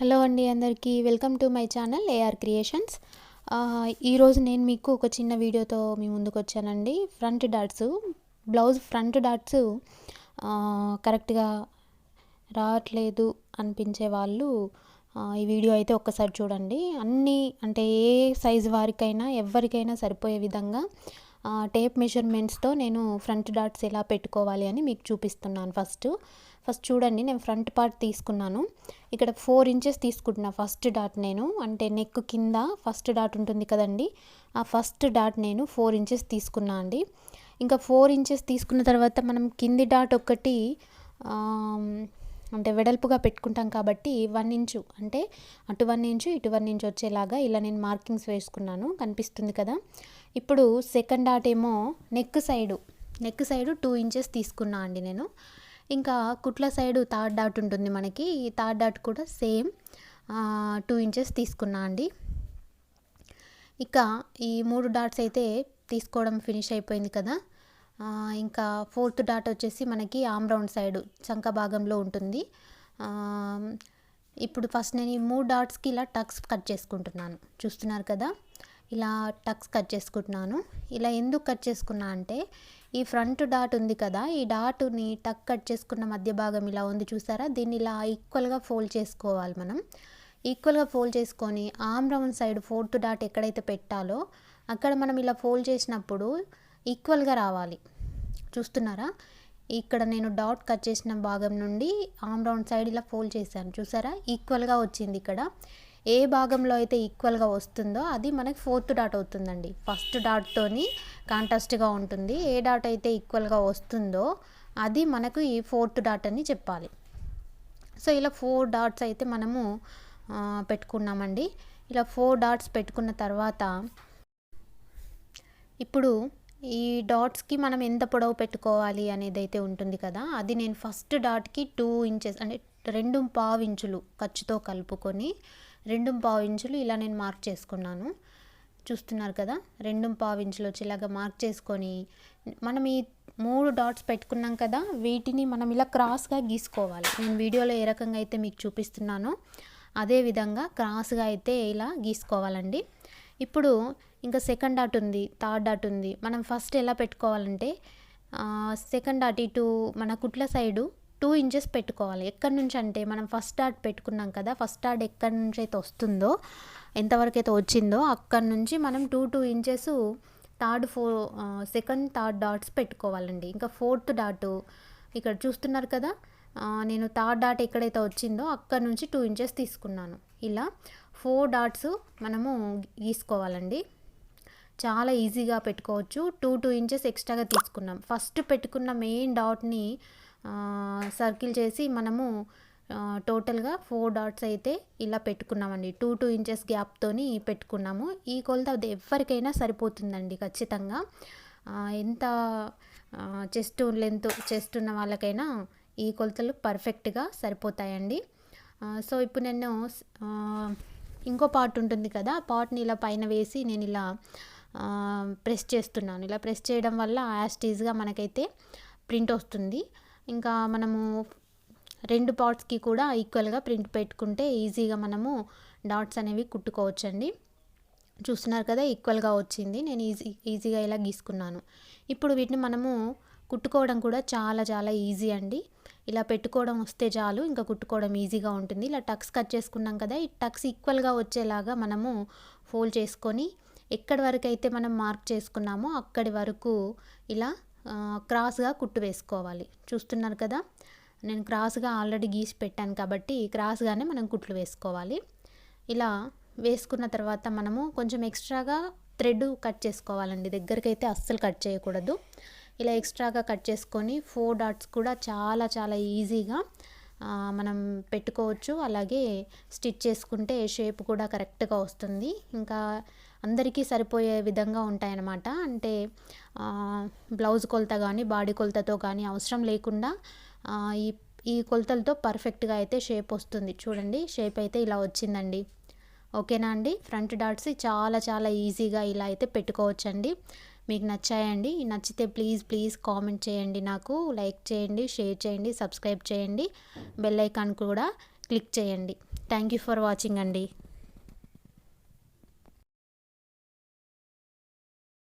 Hello అండి అందరికీ. Welcome to my channel AR creations. ఈరోజు నేను మీకు ఒక చిన్న వీడియోతో మీ ముందుకు వచ్చానండి front dots blouse front dots కరెక్ట్గా రావట్లేదు అనిపించే వాళ్ళు ఈ వీడియో అయితే ఒక్కసారి చూడండి. అన్నీ అంటే ఏ సైజు వారికైనా ఎవరికైనా సరిపోయే విధంగా టేప్ మెజర్మెంట్స్తో నేను ఫ్రంట్ డాట్స్ ఎలా పెట్టుకోవాలి అని మీకు చూపిస్తున్నాను ఫస్ట్. ఫస్ట్ చూడండి నేను ఫ్రంట్ పార్ట్ తీసుకున్నాను. ఇక్కడ ఫోర్ ఇంచెస్ తీసుకుంటున్నా ఫస్ట్ డాట్ నేను. అంటే నెక్ కింద ఫస్ట్ డాట్ ఉంటుంది కదండి ఆ ఫస్ట్ డాట్ నేను ఫోర్ ఇంచెస్ తీసుకున్నా అండి. ఇంకా ఫోర్ ఇంచెస్ తీసుకున్న తర్వాత మనం కింది డాట్ ఒకటి అంటే వెడల్పుగా పెట్టుకుంటాం కాబట్టి వన్ ఇంచు అంటే అటు వన్ ఇంచు ఇటు వన్ ఇంచు వచ్చేలాగా ఇలా నేను మార్కింగ్స్ వేసుకున్నాను కనిపిస్తుంది కదా. ఇప్పుడు సెకండ్ డాట్ ఏమో neck side neck side two inches తీసుకున్నా అండి నేను. ఇంకా కుట్ల సైడు థర్డ్ డాట్ ఉంటుంది మనకి. ఈ థర్డ్ డాట్ కూడా సేమ్ టూ ఇంచెస్ తీసుకున్నా అండి. ఇక ఈ మూడు డాట్స్ అయితే తీసుకోవడం ఫినిష్ అయిపోయింది కదా. ఇంకా ఫోర్త్ డాట్ వచ్చేసి మనకి ఆమ్ రౌండ్ సైడ్ చంక భాగంలో ఉంటుంది. ఇప్పుడు ఫస్ట్ నేను ఈ మూడు డాట్స్కి ఇలా టక్స్ కట్ చేసుకుంటున్నాను. చూస్తున్నారు కదా? ఇలా టక్స్ కట్ చేసుకుంటున్నాను. ఇలా ఎందుకు కట్ చేసుకున్నా అంటే ఈ ఫ్రంట్ డాట్ ఉంది కదా ఈ డాట్ని టక్ కట్ చేసుకున్న మధ్య భాగం ఇలా ఉంది చూసారా? దీన్ని ఇలా ఈక్వల్గా ఫోల్డ్ చేసుకోవాలి మనం. ఈక్వల్గా ఫోల్డ్ చేసుకొని ఆమ్ రౌండ్ సైడ్ ఫోర్త్ డాట్ ఎక్కడైతే పెట్టాలో అక్కడ మనం ఇలా ఫోల్డ్ చేసినప్పుడు ఈక్వల్గా రావాలి. చూస్తున్నారా? ఇక్కడ నేను డాట్ కట్ చేసిన భాగం నుండి ఆమ్ రౌండ్ సైడ్ ఇలా ఫోల్డ్ చేశాను. చూసారా? ఈక్వల్గా వచ్చింది ఇక్కడ. ఏ భాగంలో అయితే ఈక్వల్గా వస్తుందో అది మనకి ఫోర్త్ డాట్ అవుతుందండి. ఫస్ట్ డాట్తోని కాంట్రాస్ట్గా ఉంటుంది. ఏ డాట్ అయితే ఈక్వల్గా వస్తుందో అది మనకు ఈ ఫోర్త్ డాట్ అని చెప్పాలి. సో ఇలా ఫోర్ డాట్స్ అయితే మనము పెట్టుకున్నామండి. ఇలా ఫోర్ డాట్స్ పెట్టుకున్న తర్వాత ఇప్పుడు ఈ డాట్స్కి మనం ఎంత పొడవు పెట్టుకోవాలి అనేది అయితే ఉంటుంది కదా. అది నేను ఫస్ట్ డాట్కి టూ ఇంచెస్ అంటే రెండు పావు ఇంచులు ఖర్చుతో కలుపుకొని రెండు పావు ఇంచులు ఇలా నేను మార్క్ చేసుకున్నాను. చూస్తున్నారు కదా? రెండు పావు ఇంచులు వచ్చేలాగా మార్క్ చేసుకొని మనం ఈ మూడు డాట్స్ పెట్టుకున్నాం కదా వీటిని మనం ఇలా క్రాస్గా గీసుకోవాలి. నేను వీడియోలో ఏ రకంగా అయితే మీకు చూపిస్తున్నానో అదే విధంగా క్రాస్గా అయితే ఇలా గీసుకోవాలండి. ఇప్పుడు ఇంకా సెకండ్ డాట్ ఉంది థర్డ్ డాట్ ఉంది. మనం ఫస్ట్ ఎలా పెట్టుకోవాలంటే సెకండ్ డాట్ ఇటు మన కుట్ల సైడు టూ ఇంచెస్ పెట్టుకోవాలి. ఎక్కడి నుంచి అంటే మనం ఫస్ట్ డాట్ పెట్టుకున్నాం కదా ఫస్ట్ డాట్ ఎక్కడి నుంచి అయితే వస్తుందో ఎంతవరకు అయితే వచ్చిందో అక్కడి నుంచి మనం two two inches third four second third dots పెట్టుకోవాలండి. ఇంకా ఫోర్త్ డాట్ ఇక్కడ చూస్తున్నారు కదా నేను థర్డ్ డాట్ ఎక్కడైతే వచ్చిందో అక్కడ నుంచి టూ ఇంచెస్ తీసుకున్నాను. ఇలా ఫోర్ డాట్స్ మనము గీసుకోవాలండి. చాలా ఈజీగా పెట్టుకోవచ్చు. టూ టూ ఇంచెస్ ఎక్స్ట్రాగా తీసుకున్నాం. ఫస్ట్ పెట్టుకున్న మెయిన్ డాట్ని సర్కిల్ చేసి మనము టోటల్గా ఫోర్ డాట్స్ అయితే ఇలా పెట్టుకున్నామండి. టూ టూ ఇంచెస్ గ్యాప్తోని పెట్టుకున్నాము. ఈ కొలత అది ఎవరికైనా సరిపోతుందండి ఖచ్చితంగా. ఎంత చెస్ట్ లెంత్ చెస్ట్ ఉన్న వాళ్ళకైనా ఈ కొలతలు పర్ఫెక్ట్గా సరిపోతాయండి. సో ఇప్పుడు నేను ఇంకో పార్ట్ ఉంటుంది కదా పార్ట్ని ఇలా పైన వేసి నేను ఇలా ప్రెస్ చేస్తున్నాను. ఇలా ప్రెస్ చేయడం వల్ల యాస్టీజ్గా మనకైతే ప్రింట్ వస్తుంది. ఇంకా మనము రెండు పార్ట్స్కి కూడా ఈక్వల్గా ప్రింట్ పెట్టుకుంటే ఈజీగా మనము డాట్స్ అనేవి కుట్టుకోవచ్చండి. చూస్తున్నారు కదా ఈక్వల్గా వచ్చింది. నేను ఈజీ ఈజీగా ఇలా గీసుకున్నాను. ఇప్పుడు వీటిని మనము కుట్టుకోవడం కూడా చాలా చాలా ఈజీ అండి. ఇలా పెట్టుకోవడం వస్తే చాలు ఇంకా కుట్టుకోవడం ఈజీగా ఉంటుంది. ఇలా టక్స్ కట్ చేసుకున్నాం కదా ఈ టక్స్ ఈక్వల్గా వచ్చేలాగా మనము ఫోల్డ్ చేసుకొని ఎక్కడి వరకు అయితే మనం మార్క్ చేసుకున్నామో అక్కడి వరకు ఇలా క్రాస్గా కుట్టు వేసుకోవాలి. చూస్తున్నారు కదా? నేను క్రాస్గా ఆల్రెడీ గీసి పెట్టాను కాబట్టి క్రాస్గానే మనం కుట్లు వేసుకోవాలి. ఇలా వేసుకున్న తర్వాత మనము కొంచెం ఎక్స్ట్రాగా థ్రెడ్ కట్ చేసుకోవాలండి. దగ్గరికి అయితే అస్సలు కట్ చేయకూడదు. ఇలా ఎక్స్ట్రాగా కట్ చేసుకొని ఫోర్ డాట్స్ కూడా చాలా చాలా ఈజీగా మనం పెట్టుకోవచ్చు. అలాగే స్టిచ్ చేసుకుంటే షేప్ కూడా కరెక్ట్గా వస్తుంది. ఇంకా అందరికీ సరిపోయే విధంగా ఉంటాయన్నమాట. అంటే బ్లౌజ్ కొలత కానీ బాడీ కొలతతో కానీ అవసరం లేకుండా ఈ ఈ కొలతలతో పర్ఫెక్ట్గా అయితే షేప్ వస్తుంది. చూడండి షేప్ అయితే ఇలా వచ్చిందండి. ఓకేనా అండి? ఫ్రంట్ డాట్స్ చాలా చాలా ఈజీగా ఇలా అయితే పెట్టుకోవచ్చండి. మీకు నచ్చాయండి. నచ్చితే ప్లీజ్ ప్లీజ్ కామెంట్ చేయండి నాకు. లైక్ చేయండి షేర్ చేయండి సబ్స్క్రైబ్ చేయండి. బెల్ ఐకాన్ కూడా క్లిక్ చేయండి. థ్యాంక్ యూ ఫర్ వాచింగ్ అండి.